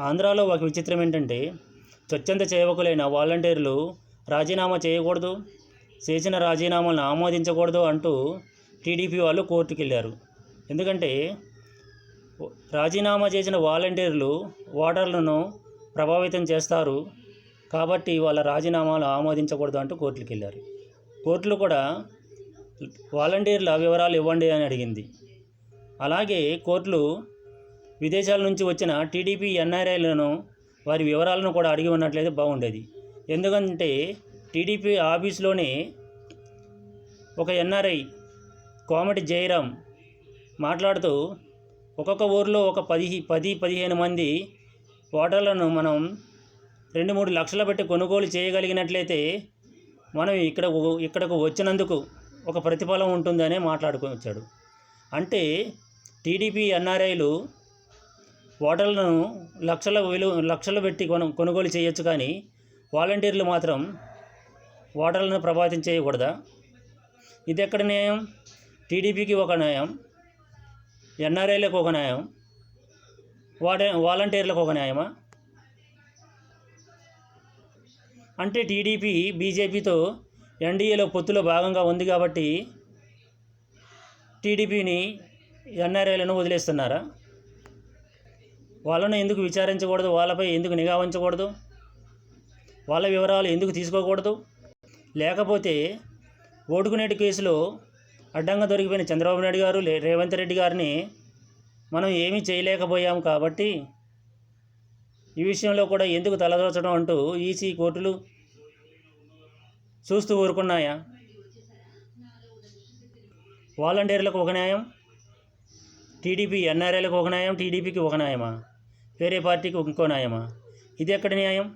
ఆంధ్రాలో ఒక విచిత్రం ఏంటంటే స్వచ్ఛంద సేవకులైన వాలంటీర్లు రాజీనామా చేయకూడదు చేసిన రాజీనామాలను ఆమోదించకూడదు అంటూ టీడీపీ వాళ్ళు కోర్టుకు వెళ్ళారు ఎందుకంటే రాజీనామా చేసిన వాలంటీర్లు ఓటర్లను ప్రభావితం చేస్తారు కాబట్టి వాళ్ళ రాజీనామాలు ఆమోదించకూడదు అంటూ కోర్టులకు వెళ్ళారు కోర్టులు కూడా వాలంటీర్ల వివరాలు ఇవ్వండి అని అడిగింది. అలాగే కోర్టులు విదేశాల నుంచి వచ్చిన టీడీపీ ఎన్ఆర్ఐలను వారి వివరాలను కూడా అడిగి ఉన్నట్లయితే బాగుండేది. ఎందుకంటే టీడీపీ ఆఫీస్లోనే ఒక ఎన్ఆర్ఐ కోమటి జయరాం మాట్లాడుతూ ఒక్కొక్క ఊర్లో ఒక పది పది పదిహేను మంది ఓటర్లను మనం రెండు మూడు లక్షలు పెట్టి కొనుగోలు చేయగలిగినట్లయితే మనం ఇక్కడ ఇక్కడకు వచ్చినందుకు ఒక ప్రతిఫలం ఉంటుందనే మాట్లాడుకొచ్చాడు అంటే టీడీపీ ఎన్ఆర్ఐలు ఓటర్లను లక్షల విలువ లక్షలు పెట్టి కొను కొనుగోలు చేయొచ్చు కానీ వాలంటీర్లు మాత్రం ఓటర్లను ప్రభావితం చేయకూడదా? ఇది ఎక్కడ న్యాయం? టీడీపీకి ఒక న్యాయం? ఎన్ఆర్ఐలకు ఒక న్యాయం? వాట వాలంటీర్లకు ఒక న్యాయమా? అంటే టీడీపీ బీజేపీతో ఎన్డీఏలో పొత్తులో భాగంగా ఉంది కాబట్టి టీడీపీని ఎన్ఆర్ఐలను వదిలేస్తున్నారా? వాళ్ళను ఎందుకు విచారించకూడదు? వాళ్ళపై ఎందుకు నిఘా ఉంచకూడదు? వాళ్ళ వివరాలు ఎందుకు తీసుకోకూడదు? లేకపోతే ఓటుకునేటి కేసులో అడ్డంగా దొరికిపోయిన చంద్రబాబు నాయుడు గారు రేవంత్ రెడ్డి గారిని మనం ఏమీ చేయలేకపోయాం కాబట్టి ఈ విషయంలో కూడా ఎందుకు తలదోచడం అంటూ ఈసీ కోర్టులు చూస్తూ ఊరుకున్నాయా? వాలంటీర్లకు ఒక న్యాయం టీడీపీ ఎన్ఆర్ఐలకు ఒక న్యాయం టీడీపీకి ఒక న్యాయమా? వేరే పార్టీకి ఇంకో న్యాయమా? ఇది ఎక్కడ న్యాయం?